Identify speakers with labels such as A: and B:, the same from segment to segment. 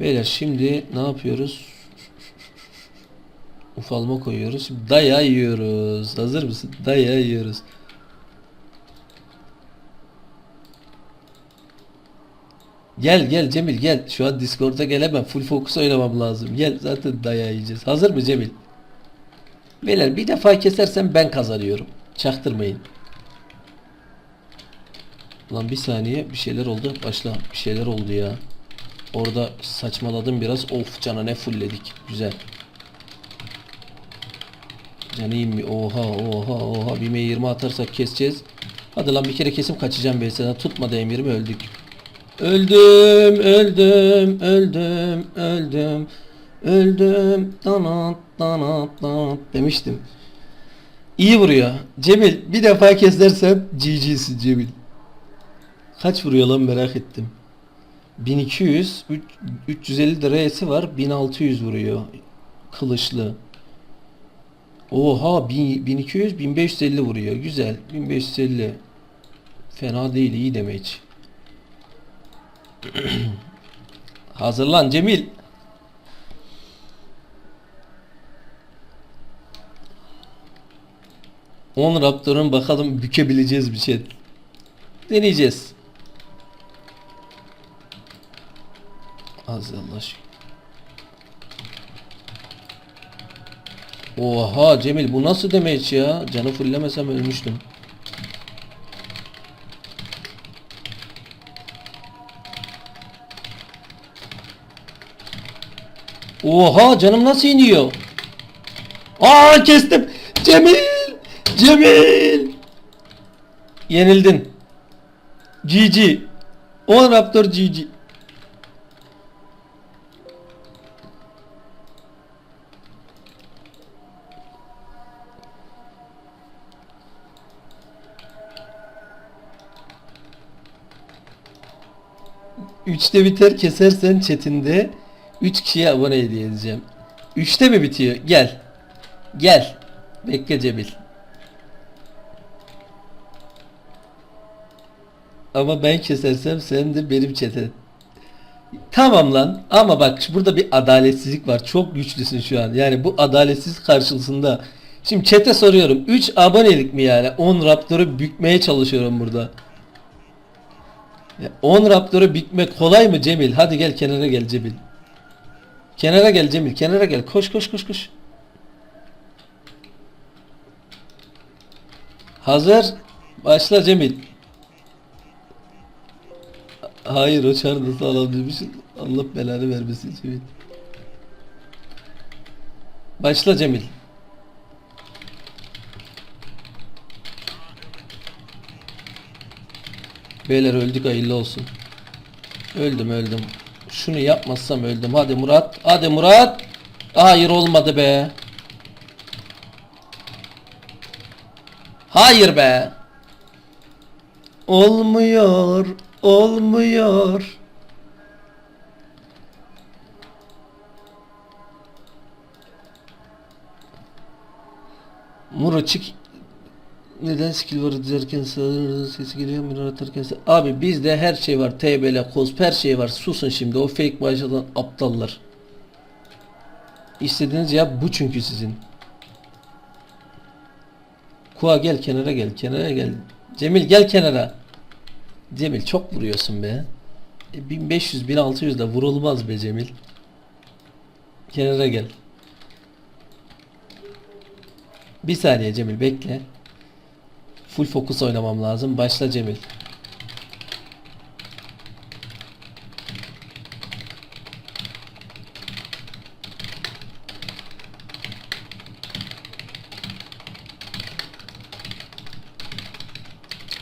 A: Beyler şimdi ne yapıyoruz? Ufalma koyuyoruz. Daya yiyoruz. Hazır mısın? Daya yiyoruz. Gel gel Cemil gel. Şu an Discord'a gelemem. Full focus oynamam lazım. Gel zaten daya yiyeceğiz. Hazır mı Cemil? Beyler bir defa kesersem ben kazanıyorum. Çaktırmayın. Lan bir saniye bir şeyler oldu. Başla. Bir şeyler oldu ya. Orada saçmaladım biraz. Of cana ne fullledik. Güzel. Canı mi? Oha oha oha. Bir 20 atarsak keseceğiz. Hadi lan bir kere kesim kaçacağım sana. Tutmadı emirimi öldük. Öldüm, öldüm, öldüm, öldüm, öldüm. Danat, danat, danat demiştim. İyi vuruyor. Cemil bir defa kesersem GG'sin Cemil. Kaç vuruyor lan merak ettim. 1200, üç- 350 de R'si var. 1600 vuruyor. Kılıçlı. Oha 1000 1200 1550 vuruyor. Güzel. 1550. Fena değil, iyi damage. Hazırlan Cemil. On Raptor'un bakalım bükebileceğiz bir şey. Deneyeceğiz. Az. Oha Cemil bu nasıl damage ya? Canı fullemesem ölmüştüm. Oha canım nasıl iniyor? Aa kestim. Cemil! Cemil! Yenildin. GG. 10 Raptor GG. Üçte biter kesersen chatinde 3 kişiye abone hediye edeceğim. Üçte mi bitiyor? Gel. Gel. Bekle Cemil. Ama ben kesersem sen de benim çete. Tamam lan ama bak burada bir adaletsizlik var. Çok güçlüsün şu an. Yani bu adaletsiz karşısında. Şimdi çete soruyorum. 3 abonelik mi yani? 10 Raptor'u bükmeye çalışıyorum burada. Ya 10 Raptor'u bükmek kolay mı Cemil? Hadi gel kenara gel Cemil. Kenara gel Cemil. Kenara gel. Koş koş koş koş. Hazır. Başla Cemil. Hayır o çarda sağlam demişsin. Allah belanı vermesin Cemil. Başla Cemil. Beyler öldük hayırlı olsun. Öldüm öldüm. Şunu yapmazsam öldüm. Hadi Murat. Hadi Murat. Hayır olmadı be. Hayır be. Olmuyor. Olmuyor. Murat çık. Neden skill var dizerken sesi geliyor minor atarken Abi bizde her şey var. TBL, cosp her şey var. Susun şimdi o fake başladan aptallar. İstediğiniz cevap bu çünkü sizin. Kua gel kenara gel kenara gel. Cemil gel kenara. Cemil çok vuruyorsun be. E, 1500 1600 de vurulmaz be Cemil. Kenara gel. Bir saniye Cemil bekle. Full fokus oynamam lazım. Başla Cemil.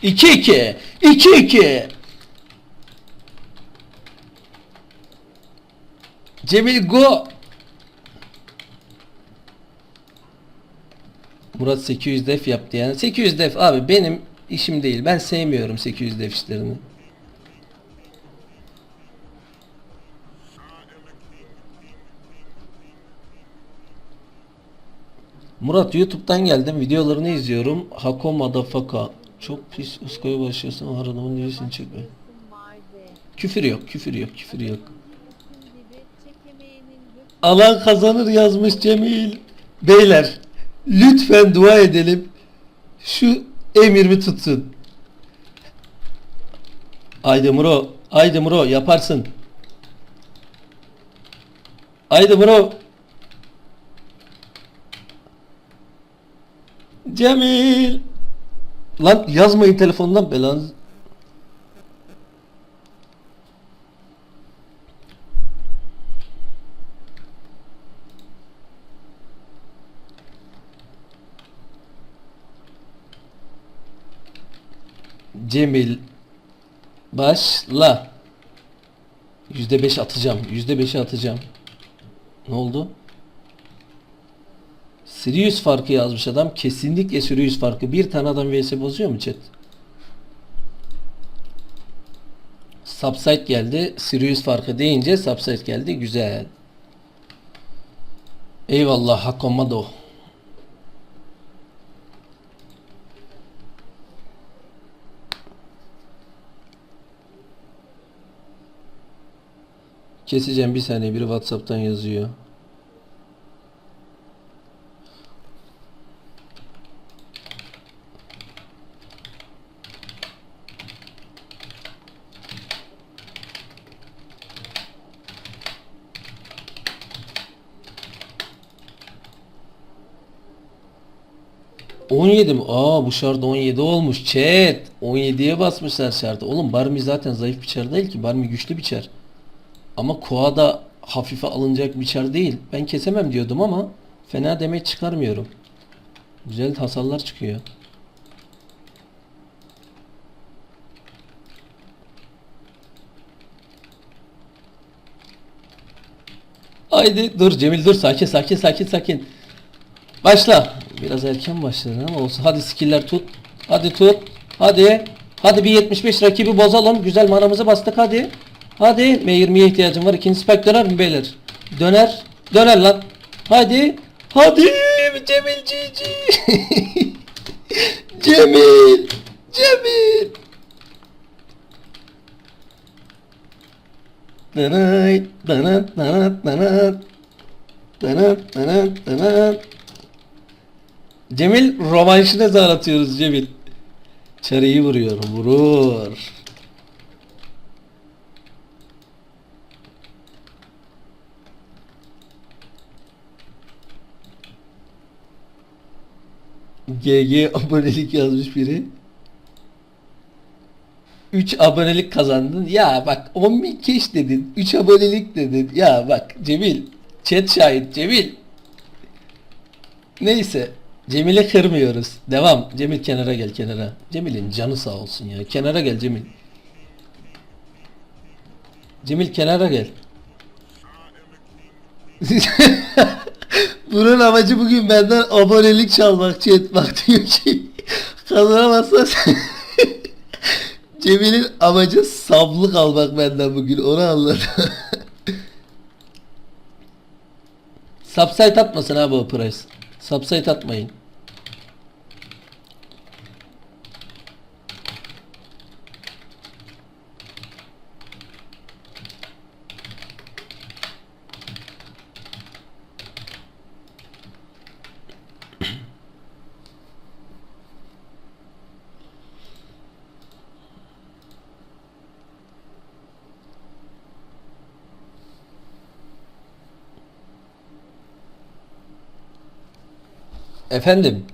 A: İki iki. İki iki. Cemil go. Murat 800 def yaptı yani. 800 def abi benim işim değil. Ben sevmiyorum 800 def işlerini. Murat YouTube'dan geldim. Videolarını izliyorum. Hako Madafaka. Çok pis uskaya başlıyorsun. Aradamın değilsin çekme. Küfür yok, küfür yok, küfür yok. Alan kazanır yazmış Cemil. Beyler lütfen dua edelim. Şu emirimi tutsun. Haydi Muro. Haydi Muro yaparsın. Haydi Muro. Cemil. Lan yazmayın telefondan belanız. Cemil başla. Yüzde beş atacağım. Yüzde beşi atacağım. Ne oldu? Sirius farkı yazmış adam. Kesinlikle Sirius farkı. Bir tane adam vs bozuyor mu chat? Subside geldi. Sirius farkı deyince subside geldi. Güzel. Eyvallah Hakomado. Keseceğim bir saniye biri Whatsapp'tan yazıyor. ...17 mi? Aa bu şarda 17 olmuş. Chat. 17'ye basmışlar şarda. Oğlum Barmi zaten zayıf bir çar değil ki. Barmi güçlü bir çar. Ama Koa da hafife alınacak bir çar değil. Ben kesemem diyordum ama fena demek çıkarmıyorum. Güzel hasarlar çıkıyor. Haydi dur Cemil dur sakin sakin sakin sakin. Başla. Biraz erken başladın ama olsun. Hadi skiller tut. Hadi tut. Hadi. Hadi bir 75 rakibi bozalım. Güzel manamızı bastık hadi. Hadi. M20'ye ihtiyacım var. İkinci spike döner mi beyler? Döner. Döner lan. Hadi. Hadi. Cemil Cici. Cemil. Cemil. Danay, danat, danat, danat. Danat, danat, danat. Cemil rövanşına zar atıyoruz Cemil. Çarıyı vuruyor. Vurur. GG abonelik yazmış biri. 3 abonelik kazandın. Ya bak 10 bin keş dedin. 3 abonelik dedin. Ya bak Cemil. Chat şahit Cemil. Neyse. Cemil'i kırmıyoruz. Devam. Cemil kenara gel kenara. Cemil'in canı sağ olsun ya. Kenara gel Cemil. Cemil kenara gel. Bunun amacı bugün benden abonelik çalmak bak diyor ki kazanamazsan sen- Cemil'in amacı sablık almak benden bugün onu anladım. Subsite atmasın abi o price. Subsite atmayın. Efendim.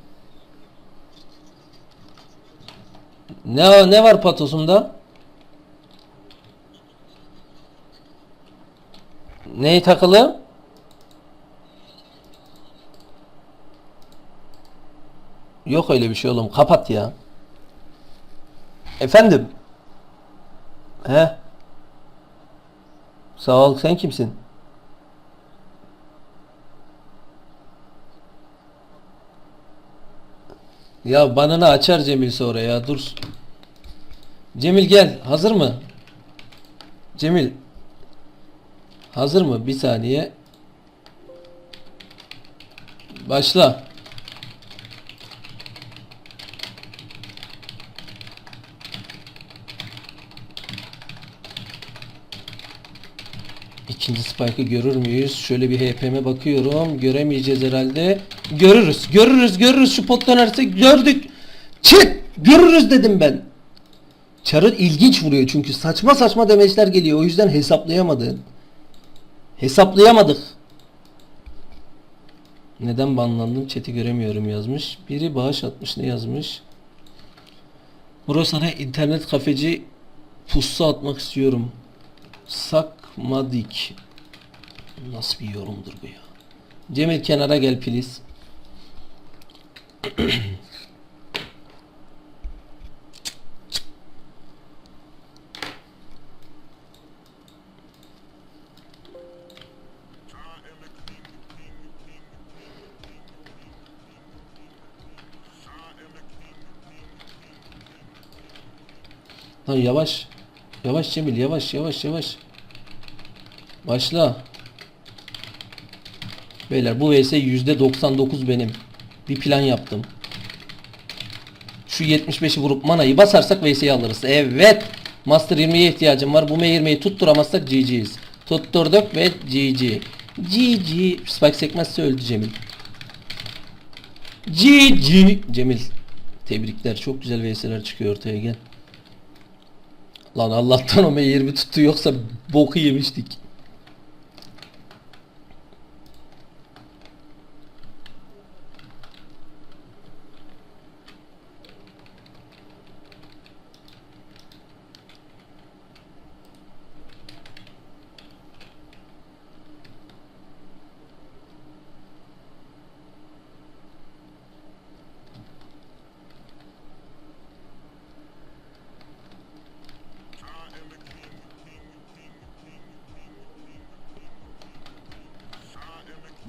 A: Ne ne var patosunda? Neyi takılı? Yok öyle bir şey oğlum. Kapat ya. Efendim. He? Sağ ol. Sen kimsin? Ya banını açar Cemil sonra ya dur. Cemil gel. Hazır mı? Cemil. Hazır mı? Bir saniye. Başla. İkinci spike'ı görür müyüz? Şöyle bir HP'me bakıyorum. Göremeyeceğiz herhalde. Görürüz. Görürüz. Görürüz. Şu pot dönerse gördük. Çık. Görürüz dedim ben. Çarı ilginç vuruyor çünkü saçma saçma demeçler geliyor. O yüzden hesaplayamadı. Hesaplayamadık. Neden banlandım? Chat'i göremiyorum yazmış. Biri bağış atmış. Ne yazmış? Bro sana internet kafeci pusu atmak istiyorum. Sakmadik. Nasıl bir yorumdur bu ya? Cemil kenara gel please. Lan yavaş. Yavaş Cemil yavaş yavaş yavaş. Başla. Beyler bu vs %99 benim. Bir plan yaptım. Şu 75'i vurup manayı basarsak vs'yi alırız. Evet. Master 20'ye ihtiyacım var. Bu M20'yi tutturamazsak GG'yiz. Tutturduk ve GG. GG. Spike sekmezse öldü Cemil. GG. Cemil. Tebrikler. Çok güzel vs'ler çıkıyor ortaya gel. Lan Allah'tan o M20 tuttu yoksa boku yemiştik.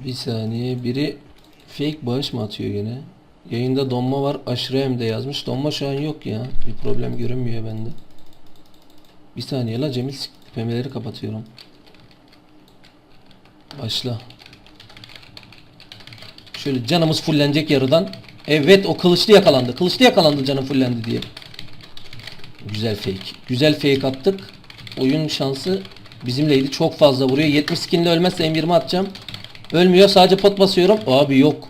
A: Bir saniye biri fake bağış mı atıyor yine? Yayında donma var aşırı hem de yazmış. Donma şu an yok ya. Bir problem görünmüyor bende. Bir saniye la Cemil pemeleri kapatıyorum. Başla. Şöyle canımız fullenecek yarıdan. Evet o kılıçlı yakalandı. Kılıçlı yakalandı canım fullendi diye. Güzel fake. Güzel fake attık. Oyun şansı bizimleydi. Çok fazla vuruyor. 70 skinle ölmezse M20 atacağım. Ölmüyor. Sadece pot basıyorum. Abi yok.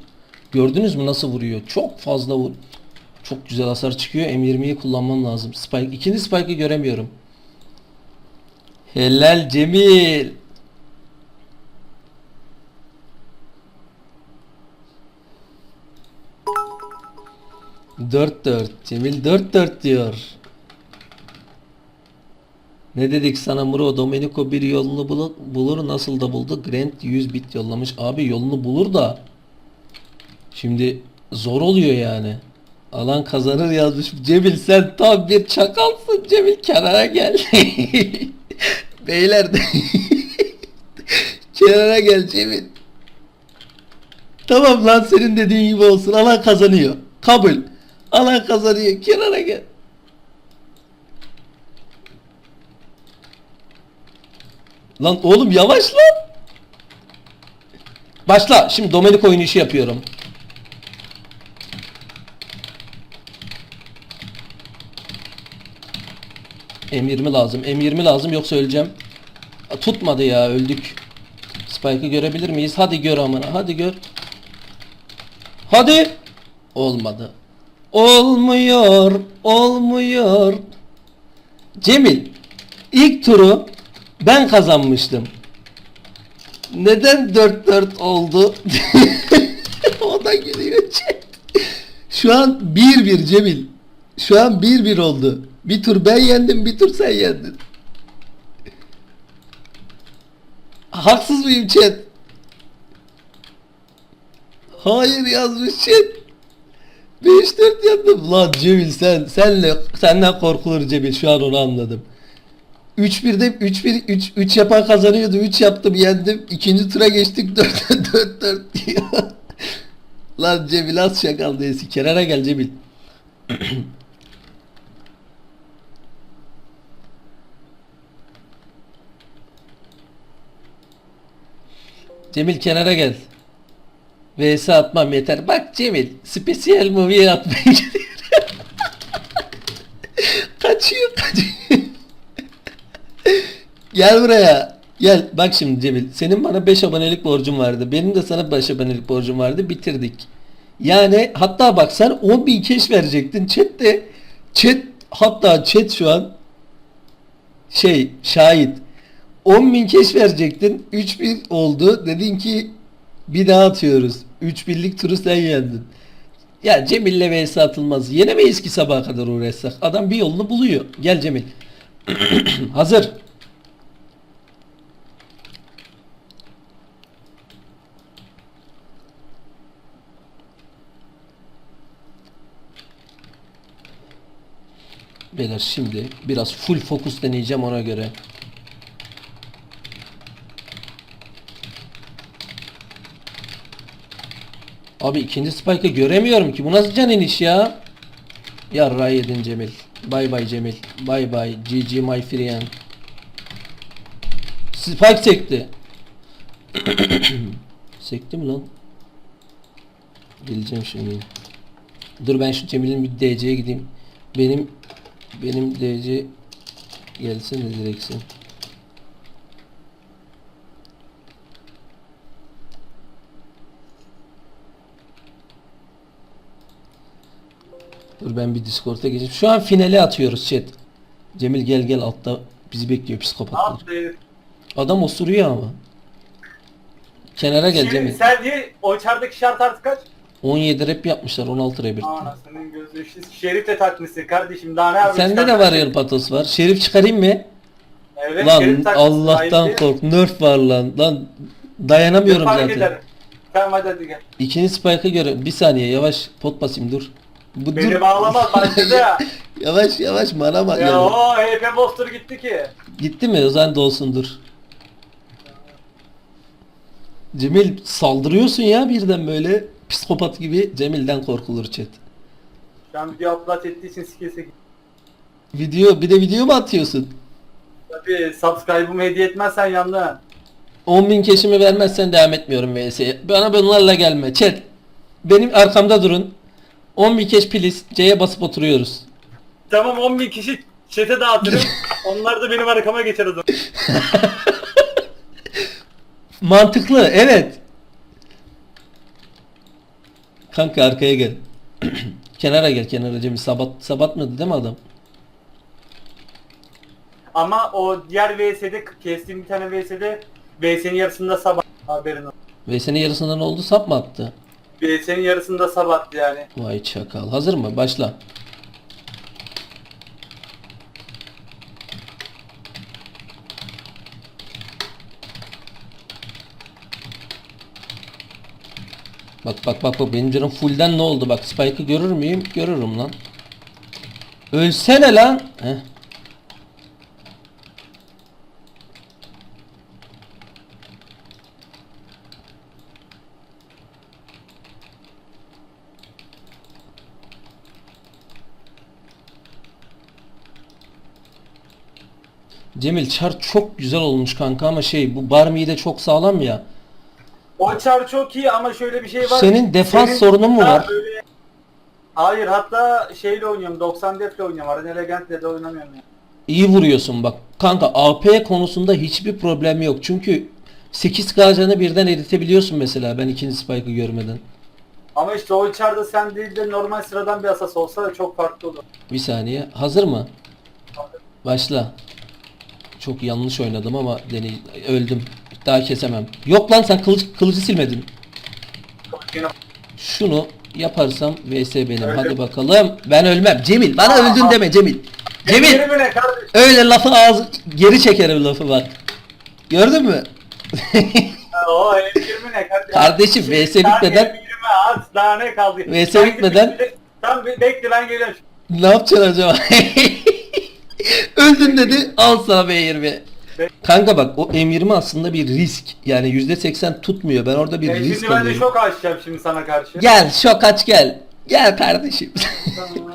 A: Gördünüz mü nasıl vuruyor? Çok fazla vur. Çok güzel hasar çıkıyor. M20'yi kullanmam lazım. Spike. İkinci spike'ı göremiyorum. Helal Cemil. Dört dört. Cemil dört dört diyor. Ne dedik sana Muro? Domenico bir yolunu bulur, nasıl da buldu? Grant 100 bit yollamış. Abi yolunu bulur da. Şimdi zor oluyor yani. Alan kazanır yazmış. Cemil sen tam bir çakalsın. Cemil kenara gel. Beyler de kenara gel Cemil. Tamam lan senin dediğin gibi olsun. Alan kazanıyor. Kabul. Alan kazanıyor. Kenara gel Lan oğlum yavaş lan. Başla. Şimdi Domenico oyunu işi yapıyorum. M20 lazım. M20 lazım yoksa öleceğim. Tutmadı ya öldük. Spike'ı görebilir miyiz? Hadi gör amına. Hadi gör. Hadi. Olmadı. Olmuyor. Olmuyor. Cemil. ilk turu ben kazanmıştım. Neden 4-4 oldu? o da gülüyor. Şu an 1-1 Cemil. Şu an 1-1 oldu. Bir tur ben yendim, bir tur sen yendin. Haksız mıyım chat? Hayır yazmış chat. 5-4 yendim. Lan Cemil sen senle senden korkulur Cemil şu an onu anladım. 3-1'de 3-1 3 3 yapan kazanıyordu. 3 yaptım yendim. İkinci tura geçtik 4 4 4 diyor. Lan Cemil az şakal değilsin. Kenara gel Cemil. Cemil kenara gel. VS atmam yeter. Bak Cemil, spesiyel movie atmaya Gel buraya. Gel bak şimdi Cemil. Senin bana 5 abonelik borcun vardı. Benim de sana 5 abonelik borcum vardı. Bitirdik. Yani hatta bak sen 10 bin keş verecektin. Chat de chat hatta chat şu an şey şahit. 10 bin keş verecektin. 3 bin oldu. Dedin ki bir daha atıyoruz. 3 binlik turu sen yendin. Ya Cemil'le vs atılmaz. Yenemeyiz ki sabaha kadar uğraşsak. Adam bir yolunu buluyor. Gel Cemil. Hazır. Beyler şimdi biraz full fokus deneyeceğim ona göre. Abi ikinci spike'ı göremiyorum ki. Bu nasıl can iniş ya? Yarra yedin Cemil. Bay bay Cemil. Bay bay. GG my friend. Spike sekti. sekti mi lan? Geleceğim şimdi. Dur ben şu Cemil'in bir DC'ye gideyim. Benim benim DC gelsin de direksin. Dur ben bir Discord'a geçeyim. Şu an finale atıyoruz chat. Cemil gel gel altta bizi bekliyor psikopatlar. Adam osuruyor ama. Kenara gel
B: Şimdi
A: Cemil.
B: sen diye o içerideki şart artı kaç?
A: 17 rep yapmışlar 16 rep.
B: Anasının gözü. Siz Şerif de takmışsın kardeşim daha ne yapayım?
A: Sende de var ya patos var. Şerif çıkarayım mı?
B: Evet,
A: lan Allah'tan
B: ayıp
A: kork. Nerf var lan. Lan dayanamıyorum zaten.
B: eder. Tamam hadi hadi gel.
A: İkinci spike'a göre bir saniye yavaş pot basayım dur. Bu
B: Beni
A: dur.
B: bağlamaz başladı ya.
A: Yavaş yavaş bana bak.
B: ya
A: ya.
B: o HP Monster gitti ki.
A: Gitti mi? O zaman dolsun dur. Cemil saldırıyorsun ya birden böyle psikopat gibi Cemil'den korkulur chat.
B: Şu an video upload ettiği için gitti.
A: Video bir de video mu atıyorsun?
B: Tabii subscribe'ımı hediye etmezsen yandın.
A: 10.000 keşimi vermezsen devam etmiyorum VS'ye. Bana bunlarla gelme. Chat. Benim arkamda durun. 10.000 keş please. C'ye basıp oturuyoruz.
B: Tamam 10.000 kişi chat'e dağıtırım. Onlar da benim arkama geçer o zaman.
A: Mantıklı. Evet. Kanka arkaya gel. kenara gel kenara Cemil. Sabat, sabatmadı değil mi adam?
B: Ama o diğer VS'de kestiğim bir tane VS'de VS'nin yarısında sabah haberin olsun.
A: VS'nin yarısında ne oldu? Sap mı attı?
B: VS'nin yarısında sabahtı yani.
A: Vay çakal. Hazır mı? Başla. Bak bak bak bak benim canım fullden ne oldu? Bak Spike'ı görür müyüm? Görürüm lan. Ölsene lan. Heh. Cemil çar çok güzel olmuş kanka ama şey bu Barmi'yi de çok sağlam ya.
B: O çar çok iyi ama şöyle bir şey var.
A: Senin defans sorunun mu var?
B: böyle- Hayır hatta şeyle oynuyorum 90 defle oynuyorum. Arena Legend'le de oynamıyorum ya.
A: İyi vuruyorsun bak. Kanka AP konusunda hiçbir problem yok. Çünkü 8K canı birden eritebiliyorsun mesela ben ikinci spike'ı görmeden.
B: Ama işte o çarda sen değil de normal sıradan bir asas olsa çok farklı olur.
A: Bir saniye. Hazır mı? Başla. Çok yanlış oynadım ama deney öldüm. Daha kesemem. Yok lan sen kılıç, kılıcı silmedin. Şunu yaparsam VS benim.
B: Öldüm.
A: Hadi bakalım. Ben ölmem. Cemil bana
B: Aa,
A: öldün deme Cemil. Cemil öyle lafı ağzı geri çekerim lafı bak. Gördün mü?
B: O M20 ne kardeşim?
A: Kardeşim, VS bitmeden-
B: M20 at daha ne kaldı?
A: VS bitmeden-
B: be- bekle ben geliyorum.
A: Ne yapacaksın acaba? Öldün dedi. Al sana B20.
B: Be-
A: Kanka bak o M20 aslında bir risk. Yani %80 tutmuyor. Ben orada bir
B: E,
A: risk
B: şimdi ben de
A: alıyorum.
B: şok açacağım şimdi sana karşı.
A: Gel şok aç gel. Gel kardeşim.
B: Tamam.